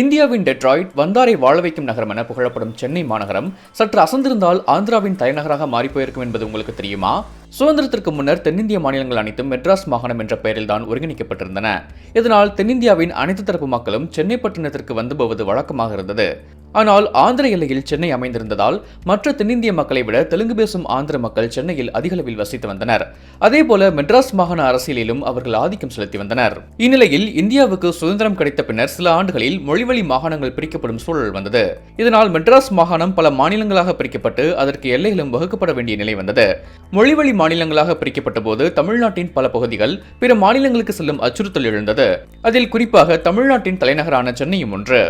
இந்தியாவின் டெட்ராய்ட் வந்தாரை வாழ வைக்கும் நகரம் என புகழப்படும் சென்னை மாநகரம் சற்று அசந்திருந்தால் ஆந்திராவின் தலைநகராக மாறிப்போயிருக்கும் என்பது உங்களுக்கு தெரியுமா? சுதந்திரத்திற்கு முன்னர் தென்னிந்திய மாநிலங்கள் அனைத்தும் மெட்ராஸ் மாகாணம் என்ற பெயரில்தான் ஒருங்கிணைக்கப்பட்டிருந்தன. இதனால் தென்னிந்தியாவின் அனைத்து தரப்பு மக்களும் சென்னை பட்டணத்திற்கு வந்து போவது வழக்கமாக இருந்தது. ஆனால் ஆந்திர எல்லையில் சென்னை அமைந்திருந்ததால் மற்ற தென்னிந்திய மக்களை விட தெலுங்கு பேசும் ஆந்திர மக்கள் சென்னையில் அதிகளவில் வசித்து வந்தனர். அதேபோல மெட்ராஸ் மாகாண அரசியலிலும் அவர்கள் ஆதிக்கம் செலுத்தி வந்தனர். இந்நிலையில் இந்தியாவுக்கு சுதந்திரம் கிடைத்த பின்னர் சில ஆண்டுகளில் மொழிவழி மாகாணங்கள் பிரிக்கப்படும் சூழல் வந்தது. இதனால் மெட்ராஸ் மாகாணம் பல மாநிலங்களாக பிரிக்கப்பட்டு அதற்கு எல்லைகளும் வகுக்கப்பட வேண்டிய நிலை வந்தது. மொழிவழி மாநிலங்களாக பிரிக்கப்பட்ட போது தமிழ்நாட்டின் பல பகுதிகள் பிற மாநிலங்களுக்கு செல்லும் அச்சுறுத்தல் எழுந்தது. அதில் குறிப்பாக தமிழ்நாட்டின் தலைநகரான சென்னையும் ஒன்று.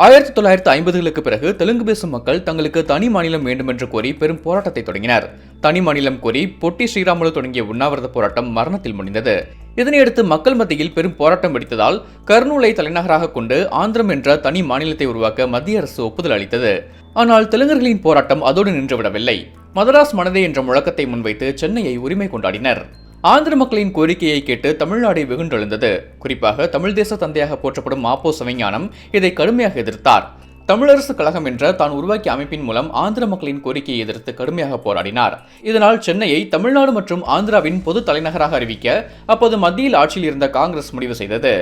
ஆயிரத்தி தொள்ளாயிரத்தி ஐம்பதுகளுக்கு பிறகு தெலுங்கு பேசும் மக்கள் தங்களுக்கு தனி மாநிலம் வேண்டும் என்று கோரி பெரும் போராட்டத்தை தொடங்கினர். தனி மாநிலம் கோரி பொட்டி ஸ்ரீராமுலு தொடங்கிய உண்ணாவிரத போராட்டம் மரணத்தில் முடிந்தது. இதனையடுத்து மக்கள் மத்தியில் பெரும் போராட்டம் வெடித்ததால் கர்னூலை தலைநகராக கொண்டு ஆந்திரம் என்ற தனி மாநிலத்தை உருவாக்க மத்திய அரசு ஒப்புதல் அளித்தது. ஆனால் தெலுங்கர்களின் போராட்டம் அதோடு நின்றுவிடவில்லை. மதராஸ் மனதே என்ற முழக்கத்தை முன்வைத்து சென்னையை உரிமை கொண்டாடினர். ஆந்திர மக்களின் கோரிக்கையை கேட்டு தமிழ்நாடு வெகுண்டெழுந்தது. குறிப்பாக தமிழ் தேச தந்தையாக போற்றப்படும் மாப்போ சவிஞானம் இதை கடுமையாக எதிர்த்தார். தமிழரசு கழகம் என்ற தான் உருவாக்கிய அமைப்பின் மூலம் ஆந்திர மக்களின் கோரிக்கையை எதிர்த்து கடுமையாக போராடினார். இதனால் சென்னையை தமிழ்நாடு மற்றும் ஆந்திராவின் பொது தலைநகராக அறிவிக்க அப்போது மத்தியில் ஆட்சியில் இருந்த காங்கிரஸ் முடிவு செய்தது.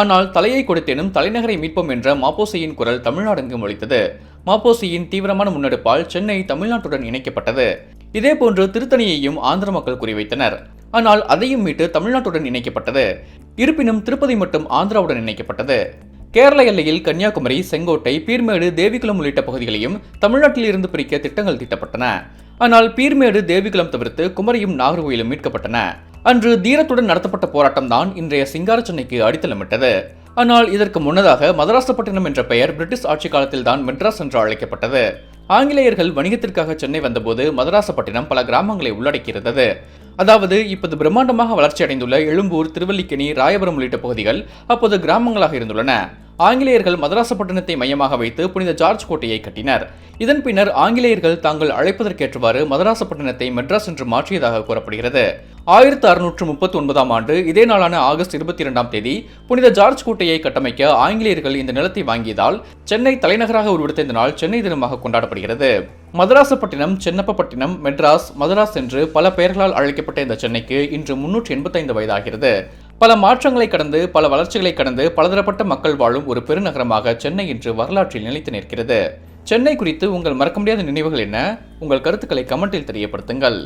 ஆனால் தலையை கொடுத்தேனும் தலைநகரை மீட்போம் என்ற மாப்போசியின் குரல் தமிழ்நாடெங்கும் ஒழித்தது மாப்போசியின் தீவிரமான முன்னெடுப்பால் சென்னை தமிழ்நாட்டுடன் இணைக்கப்பட்டது. இதேபோன்று திருத்தணியையும் ஆந்திர மக்கள் குறிவைத்தனர். ஆனால் அதையும் மீட்டு தமிழ்நாட்டுடன் இணைக்கப்பட்டது. இருப்பினும் திருப்பதி மட்டும் ஆந்திராவுடன் இணைக்கப்பட்டது. கேரள எல்லையில் கன்னியாகுமரி செங்கோட்டை பீர்மேடு தேவிகுளம் உள்ளிட்ட பகுதிகளையும் தமிழ்நாட்டில் இருந்து பிரிக்க திட்டங்கள் தீட்டப்பட்டன. ஆனால் பீர்மேடு தேவிகுளம் தவிர்த்து குமரியும் நாகர்கோயிலும் மீட்கப்பட்டன. அன்று தீரத்துடன் நடத்தப்பட்ட போராட்டம் தான் இன்றைய சிங்கார சென்னைக்கு அடித்தளமிட்டது. ஆனால் இதற்கு முன்னதாக மதராசப்பட்டினம் என்ற பெயர் பிரிட்டிஷ் ஆட்சி காலத்தில் தான் மெட்ராஸ் என்று அழைக்கப்பட்டது. ஆங்கிலேயர்கள் வணிகத்திற்காக சென்னை வந்தபோது மதராசப்பட்டினம் பல கிராமங்களை உள்ளடக்கியிருந்தது. அதாவது இப்போது பிரம்மாண்டமாக வளர்ச்சி அடைந்துள்ள எழும்பூர் திருவல்லிக்கேணி ராயபுரம் உள்ளிட்ட பகுதிகள் அப்போது கிராமங்களாக இருந்துள்ளன. ஆங்கிலேயர்கள் மதராசப்பட்டினத்தை மையமாக வைத்து புனித ஜார்ஜ் கோட்டையை கட்டினர். இதன் பின்னர் ஆங்கிலேயர்கள் தாங்கள் அழைப்பதற்கேற்றவாறு மதராசப்பட்டினத்தை மெட்ராஸ் என்று மாற்றியதாக கூறப்படுகிறது. ஆயிரத்து அறுநூற்று முப்பத்தி ஒன்பதாம் ஆண்டு இதே நாளான ஆகஸ்ட் இருபத்தி இரண்டாம் தேதி புனித ஜார்ஜ் கோட்டையை கட்டமைக்க ஆங்கிலேயர்கள் இந்த நிலத்தை வாங்கியதால் சென்னை தலைநகராக உருவெடுத்த இந்த நாள் சென்னை தினமாக கொண்டாடப்படுகிறது. மதராசப்பட்டினம் சென்னப்பப்பட்டினம் மெட்ராஸ் மதராஸ் என்று பல பெயர்களால் அழைக்கப்பட்ட இந்த சென்னைக்கு இன்று முன்னூற்றி எண்பத்தைந்து வயதாகிறது. பல மாற்றங்களை கடந்து பல வளர்ச்சிகளை கடந்து பலதரப்பட்ட மக்கள் வாழும் ஒரு பெருநகரமாக சென்னை இன்று வரலாற்றில் நிலைத்து நிற்கிறது. சென்னை குறித்து உங்கள் மறக்க முடியாத நினைவுகள் என்ன? உங்கள் கருத்துக்களை கமெண்டில் தெரியப்படுத்துங்கள்.